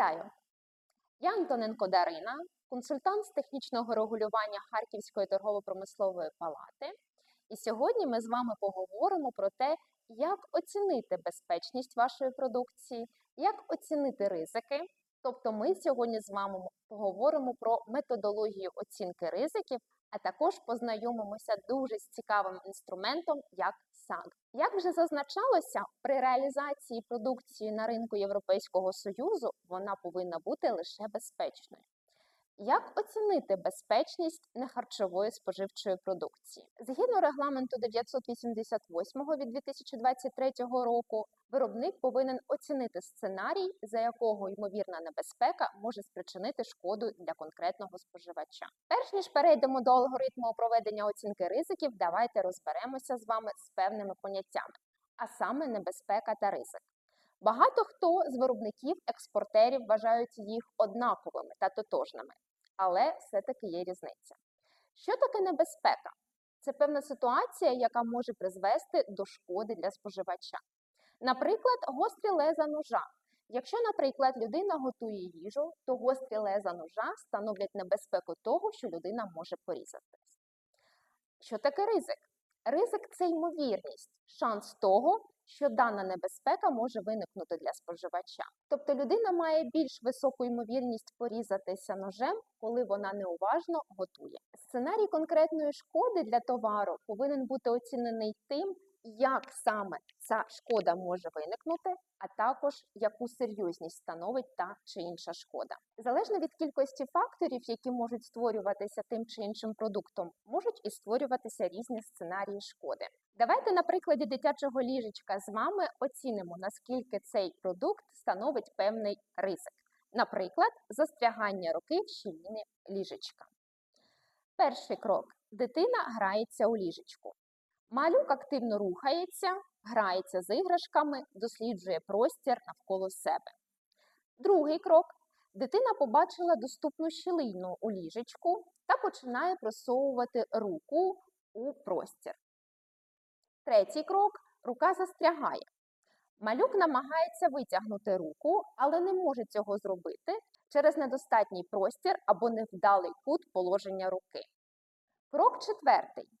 Вітаю! Я Антоненко Дарина, консультант з технічного регулювання Харківської торгово-промислової палати. І сьогодні ми з вами поговоримо про те, як оцінити безпечність вашої продукції, як оцінити ризики. Тобто, ми сьогодні з вами поговоримо про методологію оцінки ризиків, а також познайомимося дуже з цікавим інструментом, як САГ. Як вже зазначалося, при реалізації продукції на ринку Європейського Союзу вона повинна бути лише безпечною. Як оцінити безпечність нехарчової споживчої продукції? Згідно регламенту 988 від 2023 року, виробник повинен оцінити сценарій, за якого ймовірна небезпека може спричинити шкоду для конкретного споживача. Перш ніж перейдемо до алгоритму проведення оцінки ризиків, давайте розберемося з вами з певними поняттями, а саме небезпека та ризик. Багато хто з виробників експортерів вважають їх однаковими та тотожними, але все-таки є різниця. Що таке небезпека? Це певна ситуація, яка може призвести до шкоди для споживача. Наприклад, гострі леза ножа. Якщо, наприклад, людина готує їжу, то гострі леза ножа становлять небезпеку того, що людина може порізатись. Що таке ризик? Ризик це ймовірність, шанс того, що дана небезпека може виникнути для споживача. Тобто людина має більш високу ймовірність порізатися ножем, коли вона неуважно готує. Сценарій конкретної шкоди для товару повинен бути оцінений тим, як саме ця шкода може виникнути, а також яку серйозність становить та чи інша шкода. Залежно від кількості факторів, які можуть створюватися тим чи іншим продуктом, можуть і створюватися різні сценарії шкоди. Давайте на прикладі дитячого ліжечка з вами оцінимо, наскільки цей продукт становить певний ризик. Наприклад, застрягання руки в щіліни ліжечка. Перший крок. Дитина грається у ліжечку. Малюк активно рухається, грається з іграшками, досліджує простір навколо себе. Другий крок. Дитина побачила доступну щілину у ліжечку та починає просовувати руку у простір. Третій крок рука застрягає. Малюк намагається витягнути руку, але не може цього зробити через недостатній простір або невдалий кут положення руки. Крок четвертий.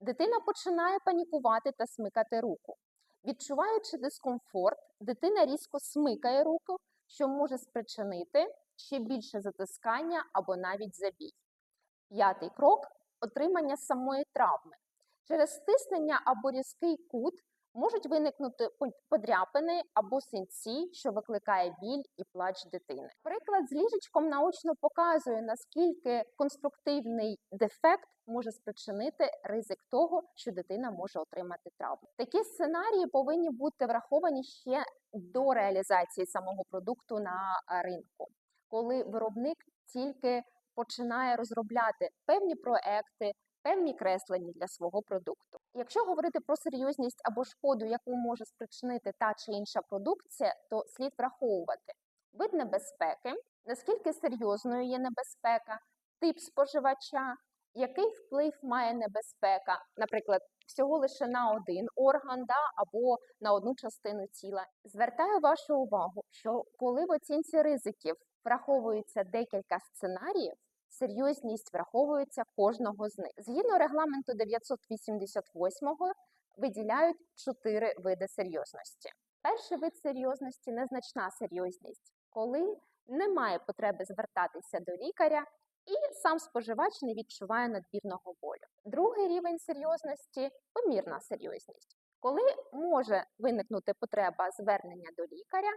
Дитина починає панікувати та смикати руку. Відчуваючи дискомфорт, дитина різко смикає руку, що може спричинити ще більше затискання або навіть забій. П'ятий крок отримання самої травми. Через стиснення або різкий кут можуть виникнути подряпини або синці, що викликає біль і плач дитини. Приклад з ліжечком наочно показує, наскільки конструктивний дефект може спричинити ризик того, що дитина може отримати травму. Такі сценарії повинні бути враховані ще до реалізації самого продукту на ринку, коли виробник тільки починає розробляти певні проекти, певні креслення для свого продукту. Якщо говорити про серйозність або шкоду, яку може спричинити та чи інша продукція, то слід враховувати. Вид небезпеки, наскільки серйозною є небезпека, тип споживача, який вплив має небезпека, наприклад, всього лише на один орган да, або на одну частину тіла. Звертаю вашу увагу, що коли в оцінці ризиків враховується декілька сценаріїв, серйозність враховується кожного з них. Згідно регламенту 988 виділяють чотири види серйозності. Перший вид серйозності незначна серйозність, коли немає потреби звертатися до лікаря і сам споживач не відчуває надмірного болю. Другий рівень серйозності помірна серйозність, коли може виникнути потреба звернення до лікаря,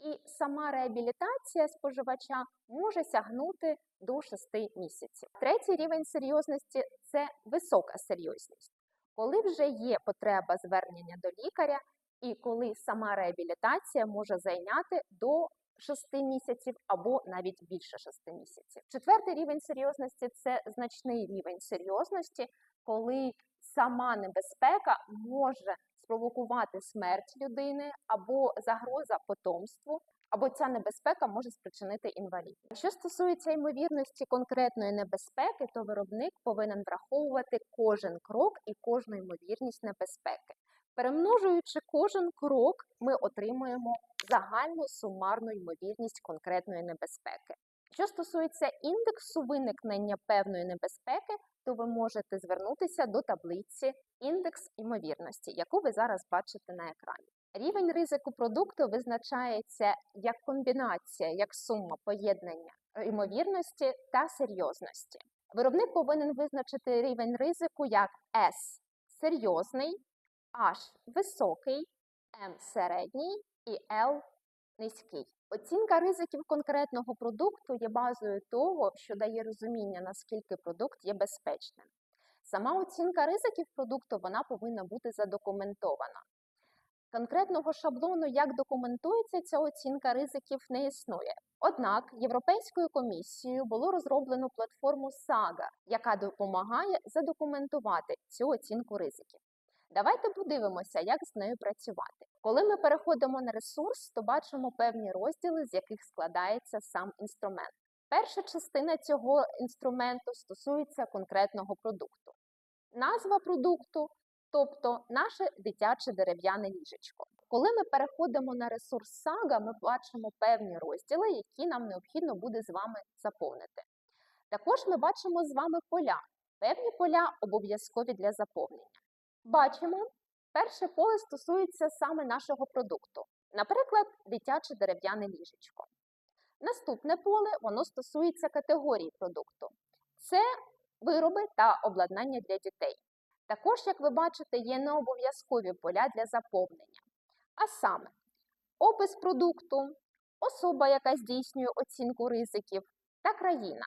і сама реабілітація споживача може сягнути до 6 місяців. Третій рівень серйозності це висока серйозність, коли вже є потреба звернення до лікаря, і коли сама реабілітація може зайняти до 6 місяців або навіть більше 6 місяців. Четвертий рівень серйозності це значний рівень серйозності, коли сама небезпека може спровокувати смерть людини або загроза потомству, або ця небезпека може спричинити інвалідність. Що стосується ймовірності конкретної небезпеки, то виробник повинен враховувати кожен крок і кожну ймовірність небезпеки. Перемножуючи кожен крок, ми отримуємо загальну сумарну ймовірність конкретної небезпеки. Що стосується індексу виникнення певної небезпеки, то ви можете звернутися до таблиці індекс ймовірності, яку ви зараз бачите на екрані. Рівень ризику продукту визначається як комбінація, як сума поєднання ймовірності та серйозності. Виробник повинен визначити рівень ризику як S серйозний, H високий, M середній і L низький. Оцінка ризиків конкретного продукту є базою того, що дає розуміння, наскільки продукт є безпечним. Сама оцінка ризиків продукту вона повинна бути задокументована. Конкретного шаблону, як документується ця оцінка ризиків, не існує. Однак Європейською комісією було розроблено платформу SAGA, яка допомагає задокументувати цю оцінку ризиків. Давайте подивимося, як з нею працювати. Коли ми переходимо на ресурс, то бачимо певні розділи, з яких складається сам інструмент. Перша частина цього інструменту стосується конкретного продукту. Назва продукту, тобто наше дитяче дерев'яне ліжечко. Коли ми переходимо на ресурс SAGA, ми бачимо певні розділи, які нам необхідно буде з вами заповнити. Також ми бачимо з вами поля. Певні поля обов'язкові для заповнення. Бачимо, перше поле стосується саме нашого продукту, наприклад, дитяче дерев'яне ліжечко. Наступне поле воно стосується категорії продукту. Це вироби та обладнання для дітей. Також, як ви бачите, є необов'язкові поля для заповнення. А саме, опис продукту, особа, яка здійснює оцінку ризиків, та країна.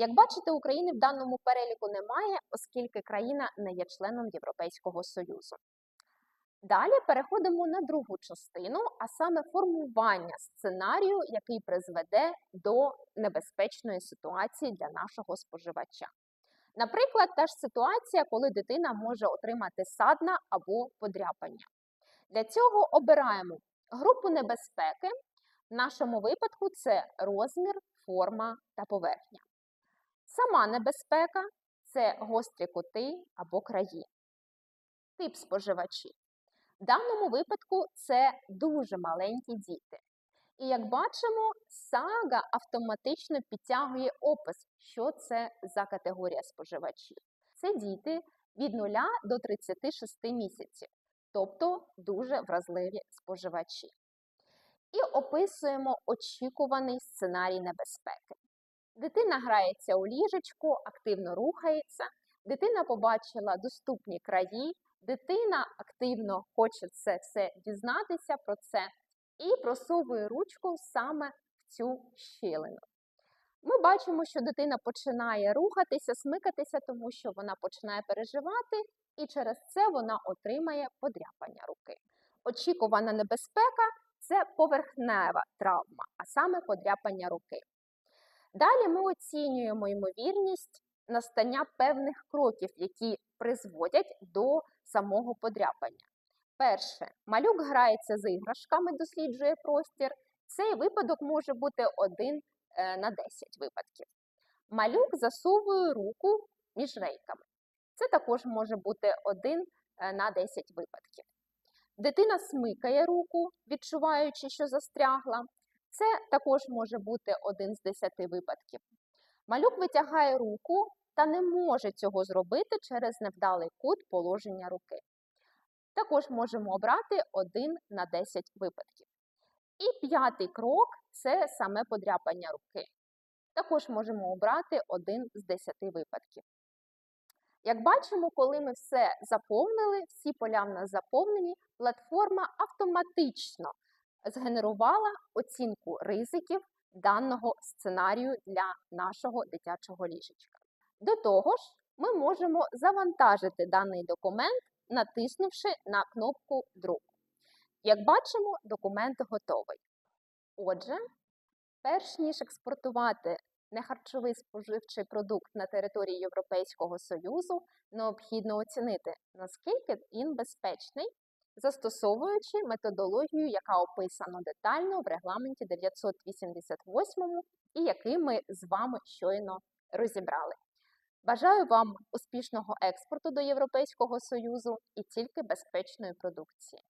Як бачите, України в даному переліку немає, оскільки країна не є членом Європейського Союзу. Далі переходимо на другу частину, а саме формування сценарію, який призведе до небезпечної ситуації для нашого споживача. Наприклад, та ж ситуація, коли дитина може отримати садна або подряпання. Для цього обираємо групу небезпеки. В нашому випадку це розмір, форма та поверхня. Сама небезпека це гострі кути або краї. Тип споживачів. В даному випадку це дуже маленькі діти. І як бачимо, сага автоматично підтягує опис, що це за категорія споживачів. Це діти від 0 до 36 місяців, тобто дуже вразливі споживачі. І описуємо очікуваний сценарій небезпеки. Дитина грається у ліжечку, активно рухається, дитина побачила доступні краї, дитина активно хоче це все дізнатися про це і просовує ручку саме в цю щілину. Ми бачимо, що дитина починає рухатися, смикатися, тому що вона починає переживати, і через це вона отримає подряпання руки. Очікувана небезпека це поверхнева травма, а саме подряпання руки. Далі ми оцінюємо ймовірність настання певних кроків, які призводять до самого подряпання. Перше, малюк грається з іграшками, досліджує простір. Цей випадок може бути 1 на 10 випадків. Малюк засовує руку між рейками. Це також може бути 1 на 10 випадків. Дитина смикає руку, відчуваючи, що застрягла. Це також може бути один з 10 випадків. Малюк витягає руку та не може цього зробити через невдалий кут положення руки. Також можемо обрати 1 на 10 випадків. І п'ятий крок це саме подряпання руки. Також можемо обрати 1 з 10 випадків. Як бачимо, коли ми все заповнили, всі поля в нас заповнені, платформа автоматично згенерувала оцінку ризиків даного сценарію для нашого дитячого ліжечка. До того ж, ми можемо завантажити даний документ, натиснувши на кнопку Друк. Як бачимо, документ готовий. Отже, перш ніж експортувати нехарчовий споживчий продукт на території Європейського Союзу, необхідно оцінити, наскільки він безпечний застосовуючи методологію, яка описана детально в регламенті 988 і який ми з вами щойно розібрали. Бажаю вам успішного експорту до Європейського Союзу і тільки безпечної продукції.